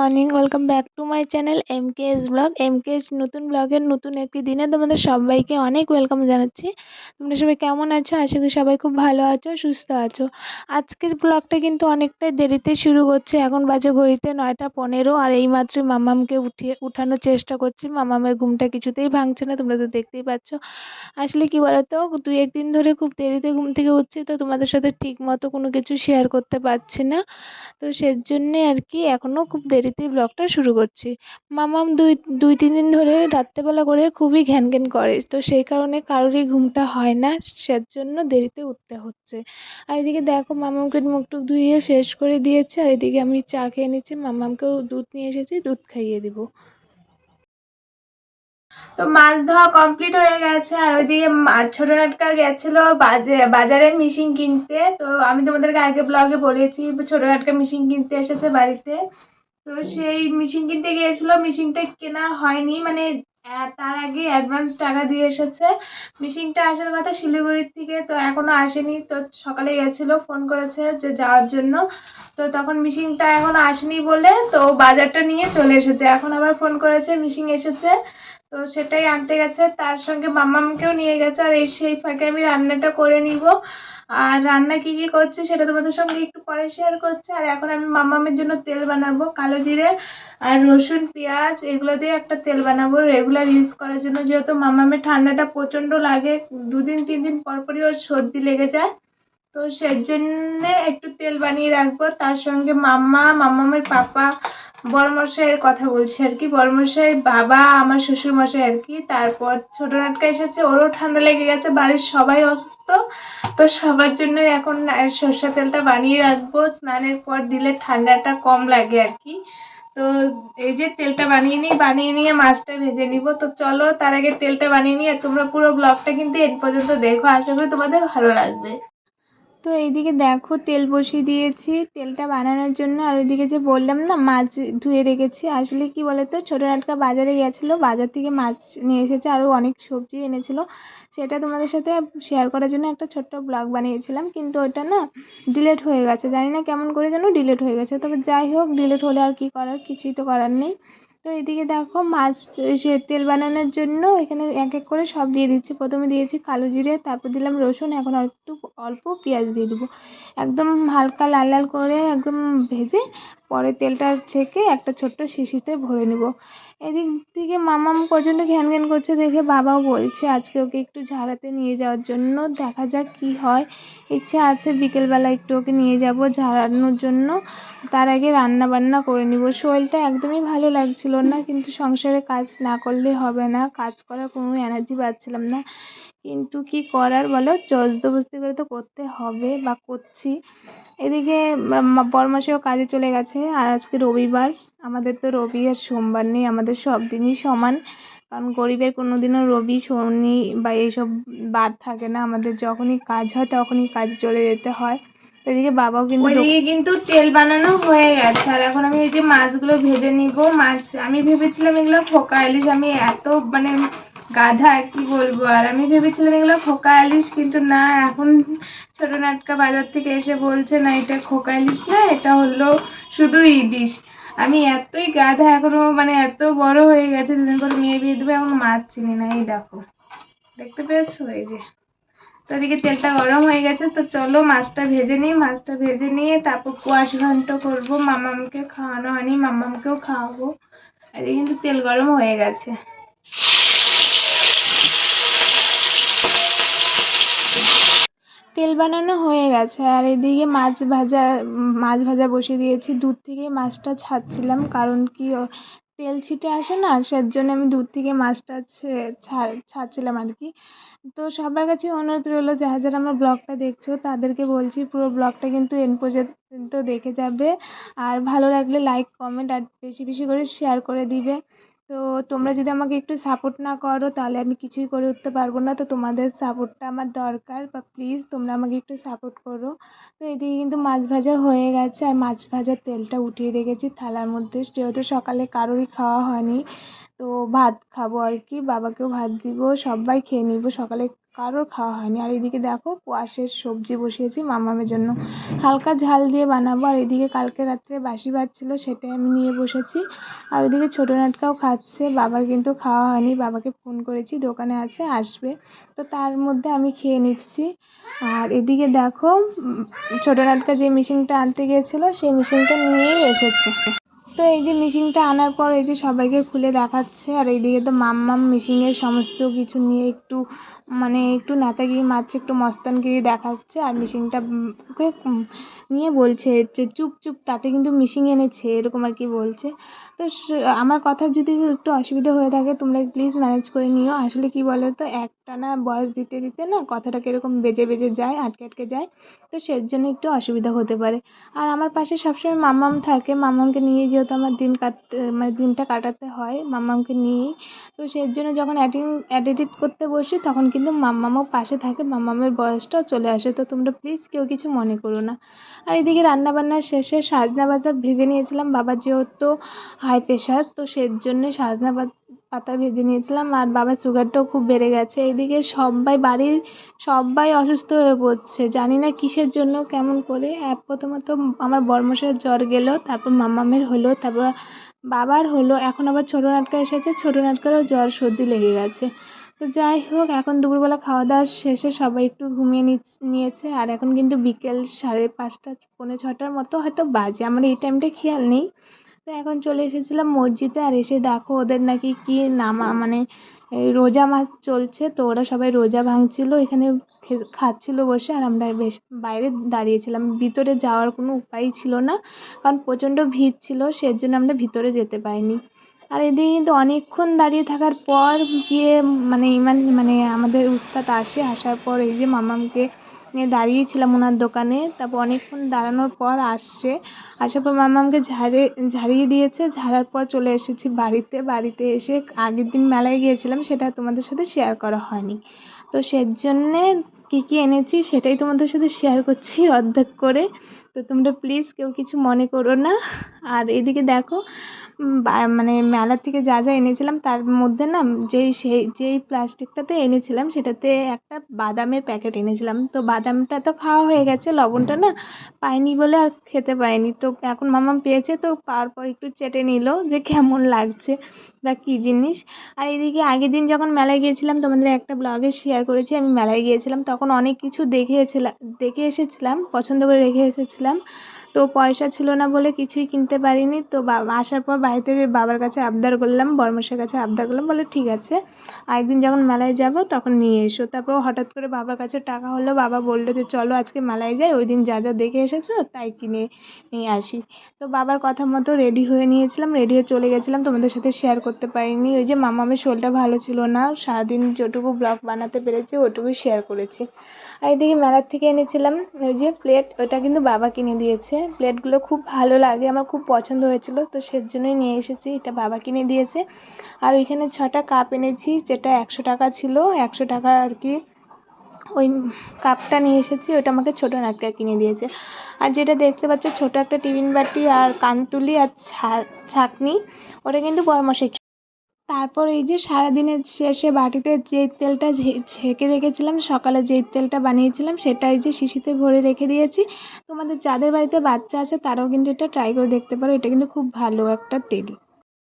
Morning welcome back to my channel M K S blog M K S নতুন ব্লগের নতুন একটি দিনে তোমাদের সবাইকে অনেক ওয়েলকাম জানাচ্ছি। তোমরা সবাই কেমন আছো? আশা করি সবাই খুব ভালো আছো, সুস্থ আছো। আজকের ব্লগটা কিন্তু অনেকটাই দেরিতে শুরু করছে। এখন বাজে ঘড়িতে নয়টা পনেরো আর এইমাত্রই মামামকে উঠিয়ে উঠানোর চেষ্টা করছি। মামামের ঘুমটা কিছুতেই ভাঙছে না, তোমরা তো দেখতেই পাচ্ছ। আসলে কি বলতো, দুই একদিন ধরে খুব দেরিতে ঘুম থেকে উঠছি, তো তোমাদের সাথে ঠিক মতো কোনো কিছু শেয়ার করতে পারছি না। তো সেজন্যে আর কি এখনও খুব দেরিতেই ব্লগটা শুরু করছি। মামাম দুই দুই, তিন দিন ধরে রাত্রেবেলা করে খুবই ঘ্যান ঘ্যান করে। তো সেই কারণে কারোরই ঘুমটা হয় না, সেজন্য দেরিতে উঠতে হচ্ছে। আর এদিকে দেখো মামামকে মুখ টুক ধুইয়ে ফ্রেশ করে দিয়েছে। আর এদিকে আমি চা খেয়ে নিচ্ছি। মামামকেও দুধ নিয়ে এসেছি, দুধ খাইয়ে দিব। তো মাছ ধোয়া কমপ্লিট হয়ে গেছে। আর ওইদিকে ছোট নাটকা গেছিল বাজারে মিশিং কিনতে। তো আমি তোমাদেরকে আগে ব্লগে বলেছি, ছোট নাটকা মিশিং কিনতে এসেছে বাড়িতে। তো সেই মিশিং কিনতে গিয়েছিল মিশিংটা কেনা হয়নি মানে তার আগে অ্যাডভান্স টাকা দিয়ে এসেছে। মিশিংটা আসার কথা শিলিগুড়ির থেকে, তো এখনও আসেনি। তো সকালে গেছিল ফোন করেছে যে যাওয়ার জন্য। তো তখন মিশিংটা এখনও আসেনি বলে, তো বাজারটা নিয়ে চলে এসেছে। এখন আবার ফোন করেছে মিশিং এসেছে। তো সেটাই আনতে গেছে। তার সঙ্গে মাম্মামকেও নিয়ে গেছে। আর এই সেই ফাঁকে আমি রান্নাটা করে নিব। আর রান্না কী কী করছি সেটা তোমাদের সঙ্গে একটু পরে শেয়ার করছি। আর এখন আমি মাম্মামের জন্য তেল বানাবো, কালো জিরে আর রসুন, পেঁয়াজ, এগুলো দিয়ে একটা তেল বানাবো। রেগুলার ইউজ করার জন্য যেহেতু মাম্মামের ঠান্ডাটা প্রচণ্ড লাগে, দুদিন তিন দিন পর পরই ওর সর্দি লেগে যায়। তো সেজন্যে একটু তেল বানিয়ে রাখব। তার সঙ্গে মাম্মা মাম্মামের পাপা বড়মশাইয়ের কথা বলছি আর কি। বড়মশাই বাবা, আমার শ্বশুরমশাই আর কি। তারপর ছোট নাটকা এসেছে, ওরও ঠান্ডা লেগে গেছে, বাড়ির সবাই অসুস্থ। তো সবার জন্যই এখন সর্ষে তেলটা বানিয়ে রাখব। স্নানের পর দিলে ঠান্ডাটা কম লাগে আর কি। তো এই যে তেলটা বানিয়ে নিই, বানিয়ে নিয়ে মাছটা ভেজে নিব। তো চলো তার আগে তেলটা বানিয়ে নিয়ে তোমরা পুরো ব্লগটা কিন্তু এর পর্যন্ত দেখো। আশা করি তোমাদের ভালো লাগবে। তো এইদিকে দেখো তেল বসিয়ে দিয়েছি, তেলটা বানানোর জন্য। আর ওইদিকে যে বললাম না, মাছ ধুয়ে রেখেছি। আসলে কি বলতো, ছোটো নাটকা বাজারে গেছিল, বাজার থেকে মাছ নিয়ে এসেছে, আরও অনেক সবজি এনেছিলো। সেটা তোমাদের সাথে শেয়ার করার জন্য একটা ছোট্ট ব্লগ বানিয়েছিলাম, কিন্তু ওটা না ডিলেট হয়ে গেছে। জানি না কেমন করে যেন ডিলেট হয়ে গেছে। তবে যাই হোক ডিলেট হলে আর কি করার? কিছুই তো করার নেই। তো এদিকে দেখো মাছ, সে তেল বানানোর জন্য এখানে এক এক করে সব দিয়ে দিচ্ছি। প্রথমে দিয়েছি কালো জিরে, তারপর দিলাম রসুন, এখন একটু অল্প পেঁয়াজ দিয়ে দেবো। একদম হালকা লাল লাল করে একদম ভেজে পরে তেলটা ছেঁকে একটা ছোট্ট শিশিতে ভরে নেব। এদিক থেকে মামাম প্রচণ্ড ঘ্যান ঘ্যান করছে দেখে বাবাও বলছে, আজকে ওকে একটু ঝাড়াতে নিয়ে যাওয়ার জন্য দেখা যাক কী হয়। ইচ্ছে আছে বিকেলবেলা একটু ওকে নিয়ে যাব ঝাড়ানোর জন্য। তার আগে রান্না বান্না করে নিব। শরীরটা একদমই ভালো লাগছিল না, কিন্তু সংসারে কাজ না করলে হবে না। কাজ করার কোনো এনার্জি পাচ্ছিলাম না। কিন্তু কি করার বলো? জবরদস্তি করে তো করতে হবে বা করছি। এদিকে বরমাসেও কাজে চলে গেছে। আর আজকে রবিবার। আমাদের তো রবি আর সোমবার নেই, আমাদের সব দিনই সমান। কারণ গরিবের কোনো দিনও রবি, শনি বা এইসব বার থাকে না। আমাদের যখনই কাজ হয়, তখনই কাজে চলে যেতে হয়। এদিকে বাবাও কিন্তু কিন্তু তেল বানানো হয়ে গেছে। আর এখন আমি এই যে মাছগুলো ভেজে নিব, মাছ আমি ভেবেছিলাম এগুলো ফোকা ইলিশ। আমি এত মানে গাধা, কি বলব? আর আমি ভেবেছিলাম এগুলো খোকা ইলিশ, কিন্তু না, এখন ছোট নাটকা বাজার থেকে এসে বলছে, না, এটা খোকা ইলিশ না, এটা হলো শুধু ইলিশ। আমি এতই গাধা, এখনও মানে এত বড় হয়ে গেছে দুদিন করে মেয়ে বিয়ে দেবে, এখন মাছ চিনি না, এই দেখো। দেখতে পেয়েছ? এই যে। তো এদিকে তেলটা গরম হয়ে গেছে, তো চলো মাছটা ভেজে নিই, মাছটা ভেজে নিয়ে তারপর কুয়াশ ঘন্ট করব, মামামকে খাওয়ানো হয়নি, মামামকেও খাওয়াবো। এদিকে কিন্তু তেল গরম হয়ে গেছে তেল বানানো হয়ে গেছে। আর এদিকে মাছ ভাজা মাছ ভাজা বসিয়ে দিয়েছি। দূর থেকে মাছটা ছাড়ছিলাম, কারণ কি তেল ছিটে আসে না সের জন্য আমি দূর থেকে মাছটা ছাড়ছিলাম আর কি। তো সবার কাছে অনুরোধ রইল, যারা যারা আমার ব্লগটা দেখছ, তাদেরকে বলছি পুরো ব্লগটা কিন্তু এন্ড পর্যন্ত দেখে যাবে। আর ভালো লাগলে লাইক কমেন্ট আর বেশি বেশি করে শেয়ার করে দিবে। তো তোমরা যদি আমাকে একটু সাপোর্ট না করো, তাহলে আমি কিছুই করে উঠতে পারব না। তো তোমাদের সাপোর্টটা আমার দরকার বা প্লিজ তোমরা আমাকে একটু সাপোর্ট করো। তো এদিকে কিন্তু মাছ ভাজা হয়ে গেছে, আর মাছ ভাজার তেলটা উঠিয়ে রেখেছি থালার মধ্যে। যেহেতু সকালে কারোরই খাওয়া হয়নি, তো ভাত খাব আর কি, বাবাকেও ভাত দিব, সবাই খেয়ে নিব। সকালে কারোর খাওয়া হয়নি। আর এদিকে দেখো, কোয়াশের সবজি বসিয়েছি মামামের জন্য। হালকা ঝাল দিয়ে বানাবো। আর এদিকে কালকে রাত্রে বাসি ভাত ছিল, সেটাই আমি নিয়ে বসেছি। আর ওদিকে ছোটো নাটকাও খাচ্ছে। বাবার কিন্তু খাওয়া হয়নি। বাবাকে ফোন করেছি, দোকানে আছে, আসবে। তো তার মধ্যে আমি খেয়ে নিচ্ছি। আর এদিকে দেখো ছোটো নাটকা যে মেশিনটা আনতে গিয়েছিল, সেই মেশিনটা নিয়েই এসেছে। তো এই যে মেশিনটা আনার পর এই যে সবাইকে খুলে দেখাচ্ছে, আর এইদিকে তো মাম্মাম মেশিনের সমস্ত কিছু নিয়ে একটু মানে একটু নেতাগিরি মারছে, একটু মস্তানগিরি দেখাচ্ছে, আর মেশিনটা ওকে নিয়ে বলছে যে চুপ চুপ, তাতে কিন্তু মেশিন এনেছে, এরকম আর কি বলছে। তো আমার কথা যদি একটু অসুবিধা হয়ে থাকে, তোমরা প্লিজ ম্যানেজ করে নিও। আসলে কি বলো তো একটানা বয়স দিতে দিতে না কথাটা কীরকম বেজে বেজে যায়, আটকে আটকে যায়, তো সের জন্য একটু অসুবিধা হতে পারে। আর আমার পাশে সবসময় মাম্মাম থাকে, মাম্মামকে নিয়ে যেহেতু আমার দিন কাটতে মানে দিনটা কাটাতে হয় মাম্মামকে নিয়েই, তো সেই জন্য যখন অ্যাডিং এডিট করতে বসি তখন কিন্তু মাম্মামও পাশে থাকে, মাম্মামের বয়সটাও চলে আসে, তো তোমরা প্লিজ কেউ কিছু মনে করো না। আর এদিকে রান্নাবান্না শেষে সাজনা পাতা ভেজে নিয়েছিলাম বাবার যেহেতু হাই প্রেশার তো সেই জন্যে সাজনা পাত- ভেজে নিয়েছিলাম আর বাবার সুগারটাও খুব বেড়ে গেছে। এইদিকে সবাই বাড়ির সবাই অসুস্থ হয়ে পড়ছে। জানি না কিসের জন্য, কেমন করে। এক প্রথমত আমার বড়মশাইয়ের জ্বর গেলো, তারপর মামামের হলো, তারপর বাবার হলো, এখন আবার ছোটো নাটকা এসেছে, ছোটো নাটকারও জ্বর সর্দি লেগে গেছে। তো যাই হোক, এখন দুপুরবেলা খাওয়া দাওয়া শেষে সবাই একটু ঘুমিয়ে নিয়েছে। আর এখন কিন্তু বিকেল সাড়ে পাঁচটা, পৌনে ছটার মতো হয়তো বাজে। আমার এই টাইমটা খেয়াল নেই। তো এখন চলে এসেছিলাম মসজিদে আর এসে দেখো ওদের নাকি কি নামা মানে রোজা মাস চলছে, তো ওরা সবাই রোজা ভাঙছিল, এখানে খাচ্ছিল বসে আর আমরা বেশ বাইরে দাঁড়িয়েছিলাম। ভিতরে যাওয়ার কোনো উপায়ই ছিল না, কারণ প্রচণ্ড ভিড় ছিল সের জন্য আমরা ভিতরে যেতে পারিনি। আর এদিকে কিন্তু অনেকক্ষণ দাঁড়িয়ে থাকার পর গিয়ে মানে ইমান মানে আমাদের উস্তাদ আসে, আসার পর এই যে মামামকে দাঁড়িয়েছিলাম ওনার দোকানে। তারপর অনেকক্ষণ দাঁড়ানোর পর আসছে। আসার পর মামামকে ঝাড়ে, ঝাড়িয়ে দিয়েছে। ঝাড়ার পর চলে এসেছি বাড়িতে। বাড়িতে এসে আগের দিন মেলায় গিয়েছিলাম, সেটা তোমাদের সাথে শেয়ার করা হয়নি। তো সের জন্যে কী কী এনেছি সেটাই তোমাদের সাথে শেয়ার করছি অর্ধেক করে। তো তোমরা প্লিজ কেউ কিছু মনে করো না। আর এদিকে দেখো মানে মেলা থেকে যা যা এনেছিলাম তার মধ্যে না যেই সেই, যেই প্লাস্টিকটাতে এনেছিলাম সেটাতে একটা বাদামের প্যাকেট এনেছিলাম। তো বাদামটা তো খাওয়া হয়ে গেছে, লবণটা না পাইনি বলে আর খেতে পাইনি। তো এখন মামাম পেয়েছে তো পাওয়ার পর একটু চেটে নিল যে কেমন লাগছে বা কী জিনিস। আর এদিকে আগের দিন যখন মেলায় গিয়েছিলাম, তোমাদের একটা ব্লগে শেয়ার করেছি, আমি মেলায় গিয়েছিলাম, তখন অনেক কিছু দেখে দেখে এসেছিলাম, পছন্দ করে রেখে এসেছিলাম। তো পয়সা ছিল না বলে কিছুই কিনতে পারিনি। তো বাবা আসার পর বাড়িতে বাবার কাছে আবদার করলাম বড়মশাইয়ের কাছে আবদার করলাম, বলে ঠিক আছে, আরেকদিন যখন মেলায় যাব তখন নিয়ে এসো। তারপর হঠাৎ করে বাবার কাছে টাকা হলো, বাবা বলল যে, চলো আজকে মেলায় যাই, ওই দিন যা যা দেখে এসেছ তাই কিনে নিয়ে আসি। তো বাবার কথা মতো রেডি হয়ে নিয়েছিলাম, রেডি হয়ে চলে গেছিলাম, তোমাদের সাথে শেয়ার করতে পারিনি। ওই যে মামামের শরীরটা ভালো ছিল না, সারাদিন যেটুকু ব্লগ বানাতে পেরেছি, ওটুকুই শেয়ার করেছি। আর এদিকে মেলার থেকে এনেছিলাম ওই যে প্লেট ওটা কিন্তু বাবা কিনে দিয়েছে। প্লেটগুলো খুব ভালো লাগে, আমার খুব পছন্দ হয়েছিল, তো সের জন্যই নিয়ে এসেছি, এটা বাবা কিনে দিয়েছে। আর ওইখানে ছটা কাপ এনেছি, যেটা একশো টাকা ছিল, একশো টাকা আর কি, ওই কাপটা নিয়ে এসেছি, ওটা আমাকে ছোটো নাটকা কিনে দিয়েছে। আর যেটা দেখতে পাচ্ছ, ছোটো একটা টিফিন বাটি আর কানতুলি আর ছাঁকনি, ওটা কিন্তু পরামর্শে তারপর এই যে সারাদিনের শেষে বাটিতে যে তেলটা ছেঁকে রেখেছিলাম, সকালে যেই তেলটা বানিয়েছিলাম সেটা এই যে শিশিতে ভরে রেখে দিয়েছি। তোমাদের যাদের বাড়িতে বাচ্চা আছে, তারাও কিন্তু এটা ট্রাই করে দেখতে পারো। এটা কিন্তু খুব ভালো একটা তেল।